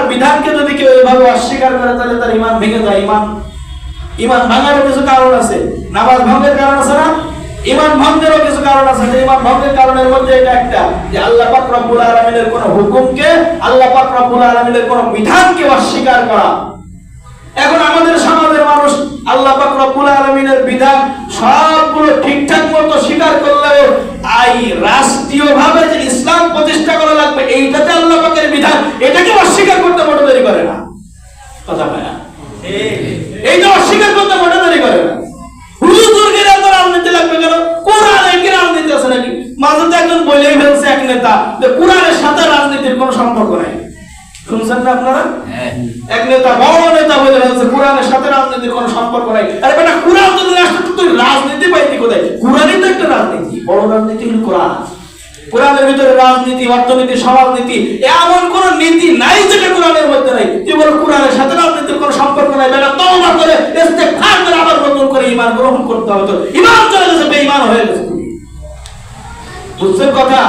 আল্লাহর বিধানকে যদি কেউ এভাবে অস্বীকার করে, তাহলে তার ইমান ভেঙে যায়। ইমান ইমান ভাঙারও কিছু কারণ আছে। নামাজ ভঙ্গের কারণ আছে না? ইমান ভঙ্গেরও কিছু কারণ আছে। যে ইমান ভঙ্গের কারণের মধ্যে এটা একটা যে আল্লাহ পাক রব্বুল আলামিনের কোন হুকুমকে, আল্লাহ পাক রব্বুল আলামিনের কোন বিধানকে অস্বীকার করা। এখন আমাদের সমাজের মানুষ আল্লাহ পাক রব্বুল আলামিনের বিধান সবগুলো ঠিকঠাক মতো স্বীকার করলেও না এইটা অস্বীকার করতে মোটে দেরি করে। হুজুরকে এত রাজনীতি লাগবে কেন? কোরআনে কি রাজনীতি আছে নাকি? মাঝে তো একজন বলেই ফেলছে এক নেতা যে কোরআনের সাথে রাজনীতির কোনো সম্পর্ক নাই। শুনছেন না আপনারা? এক নেতা বড় নেতা বলে ফেলছে কোরআনের সাথে রাজনীতির কোনো সম্পর্ক নাই। আরে বেটা কোরআন যদি রাষ্ট্র তুই রাজনীতি পাইতি কোথায়? কোরআনই তো একটা রাজনীতি। বড় রাজনীতি হলো কোরআন। কোরআনের ভিতরে রাজনীতি অর্থনীতি সমাজনীতি এমন কোন নীতি নাই যেটা কোরআনের মধ্যে নাই তুই বল কোরআনের সাথে তওবা করে ইস্তেগফার করে করতে হবে তো। চলে গেছে বেঈমান হয়ে কথা?